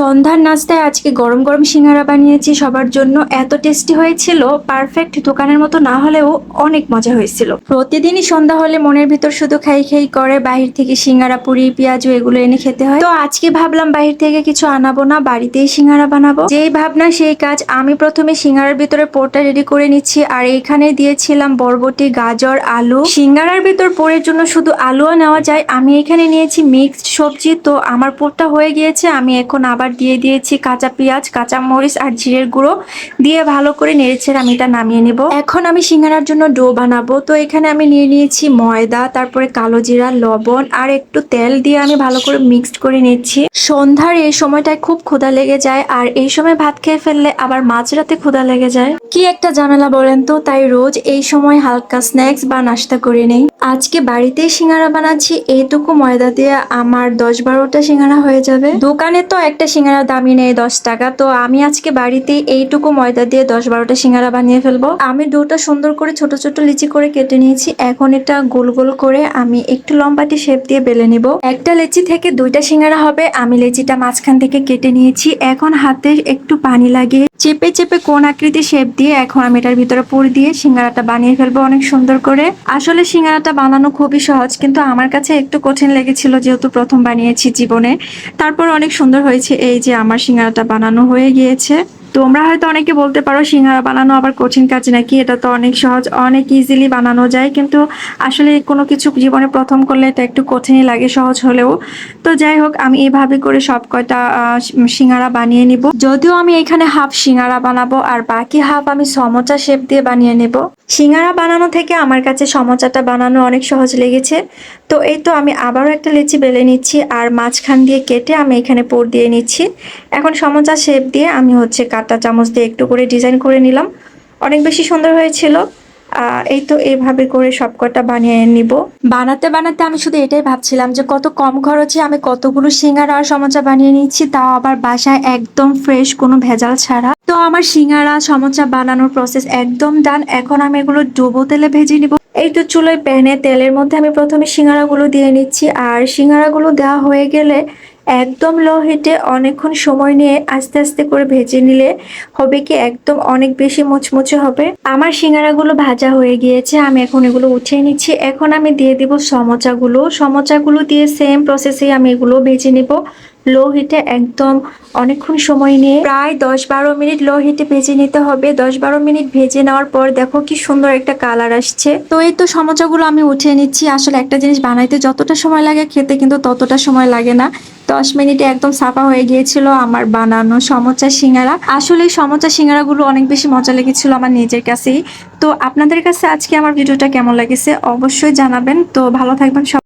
সন্ধ্যার নাস্তায় আজকে গরম গরম সিঙ্গারা বানিয়েছি, সবার জন্য এত টেস্টি হয়েছিল, পারফেক্ট দোকানের মতো না হলেও অনেক মজা হয়েছিল। প্রতিদিনই সন্ধ্যা হলে মনের ভিতর শুধু খাই খাই করে, বাহির থেকে সিঙ্গারা পুরি, পেঁয়াজু এগুলো এনে খেতে হয়। তো আজকে ভাবলাম বাহির থেকে কিছু আনাবো না, বাড়িতেই সিঙ্গারা বানাবো। যেই ভাবনা, সেই কাজ। আমি প্রথমে সিঙ্গারার ভিতরে পোরটা রেডি করে নিচ্ছি, আর এখানে দিয়েছিলাম বরবটি, গাজর, আলু। সিঙ্গারার ভিতর পোরের জন্য শুধু আলুও নেওয়া যায়। আমি এখানে নিয়েছি মিক্সড সবজি, তো আমার পোরটা হয়ে গিয়েছে, আমি এখন আবার দিয়ে দিয়েছি, কাঁচা পেঁয়াজ, কাঁচা মরিচ আর জিরের গুঁড়ো। দিয়ে ভালো করে নেড়েছে আমি এটা নামিয়ে নেব। এখন আমি সিঙ্গারার জন্য ডো বানাবো। তো এখানে আমি নিয়ে নিয়েছি ময়দা, তারপরে কালো জিরা, লবণ আর একটু তেল দিয়ে আমি ভালো করে মিক্সড করে নিচ্ছি। সন্ধ্যার এই সময়টায় খুব ক্ষুধা লেগে যায় আর এই সময় ভাত খেয়ে ফেললে আবার মাঝরাতে ক্ষুধা লেগে যায়। কি একটা ঝামেলা বলেন তো? তাই রোজ এই সময় হালকা স্ন্যাক্স বা নাস্তা করে নেই। আজকে বাড়িতেই সিঙ্গারা বানাচ্ছি, এইটুকু ময়দা দিয়ে আমার দশ বারোটা সিঙ্গারা হয়ে যাবে। দোকানে তো একটা সিঙ্গারা দামি নেই দশ টাকা, তো আমি আজকে বাড়িতে এইটুকু ময়দা দিয়ে দশ বারোটা সিঙ্গারা বানিয়ে ফেলব। আমি ডোটা সুন্দর করে ছোট ছোট লিচি করে কেটে নিয়েছি, এখন এটা গোল গোল করে আমি একটু লম্বাটি শেপ দিয়ে বেলে নিব। একটা লেচি থেকে দুইটা সিঙ্গারা হবে, আমি লেচিটা মাঝখান থেকে কেটে নিয়েছি, এখন হাতে একটু পানি লাগিয়ে চেপে চেপে কোন আকৃতি শেপ দিয়ে এখন আমি এটার ভিতরে পুর দিয়ে সিঙ্গারাটা বানিয়ে ফেলব অনেক সুন্দর করে। আসলে সিঙ্গারাটা বানানো খুবই সহজ, কিন্তু আমার কাছে একটু কঠিন লেগেছিল যেহেতু প্রথম বানিয়েছি জীবনে। তারপর অনেক সুন্দর হয়েছে এই যে আমার সিঙ্গারাটা বানানো হয়ে গিয়েছে। তোমরা হয়তো অনেকে বলতে পারো সিঙ্গারা বানানো আবার কঠিন কাজ নাকি? এটা তো অনেক সহজ, অনেক ইজিলি বানানো যায়। কিন্তু আসলে কোনো কিছু জীবনে প্রথম করলে এটা একটু কঠিনই লাগে, সহজ হলেও। তো যাই হোক, আমি এইভাবে করে সব কয়টা সিঙ্গারা বানিয়ে নিব। যদিও আমি এখানে হাফ সিঙ্গারা বানাবো, আর বাকি হাফ আমি সমোচা শেপ দিয়ে বানিয়ে নেব। সিঙ্গারা বানানো থেকে আমার কাছে সমচাটা বানানো অনেক সহজ লেগেছে। তো এই তো আমি আবারও একটা লেচি বেলে নিচ্ছি আর মাঝখান দিয়ে কেটে আমি এখানে পোর দিয়ে নিচ্ছি। এখন সমচা শেপ দিয়ে আমি হচ্ছে কাটা চামচ দিয়ে একটু করে ডিজাইন করে নিলাম। অনেক বেশি সুন্দর হয়েছিল। এই তো এইভাবে করে সবকটা বানিয়ে নিব। বানাতে বানাতে আমি শুধু এটাই ভাবছিলাম যে কত কম খরচে আমি কতগুলো সিঙ্গারা আর সমোচা বানিয়ে নিচ্ছি তাও আবার বাসায় একদম ফ্রেশ কোনো ভেজাল ছাড়া। তো আমার সিঙ্গারা সমোচা বানানোর প্রসেস একদম ডান এখন আমি এগুলো ডুবো তেলে ভেজে নিব। এই তো চুলোয় প্যানে তেলের মধ্যে আমি প্রথমে সিঙ্গারাগুলো দিয়ে নিচ্ছি। আর সিঙ্গারাগুলো দেওয়া হয়ে গেলে একদম লো হিটে অনেকক্ষণ সময় নিয়ে আস্তে আস্তে করে ভেজে নিলে হবে কি একদম অনেক বেশি মুচমুচে হবে। আমার সিঙ্গারাগুলো ভাজা হয়ে গিয়েছে, আমি এখন এগুলো উঠিয়ে নিচ্ছি। এখন আমি দিয়ে দিব সমোচাগুলো। সমোচাগুলো দিয়ে সেম প্রসেসে আমি এগুলো ভেজে নিব। লো হিটে একদম অনেকক্ষণ সময় নিয়ে প্রায় দশ বারো মিনিট লো হিটে ভেজে নিতে হবে। দশ বারো মিনিট ভেজে নেওয়ার পর দেখো কি সুন্দর একটা কালার আসছে। তো এই তো সমোচাগুলো আমি উঠিয়ে নিচ্ছি। আসলে একটা জিনিস বানাইতে যতটা সময় লাগে, খেতে কিন্তু ততটা সময় লাগে না। দশ মিনিটে একদম সাফা হয়ে গিয়েছিল আমার বানানো সমচা সিঙ্গারা। আসলে সমচা সিঙ্গারাগুলো অনেক বেশি মজা লেগেছিল আমার নিজের কাছেই। তো আপনাদের কাছে আজকে আমার ভিডিওটা কেমন লাগেছে অবশ্যই জানাবেন। তো ভালো থাকবেন সব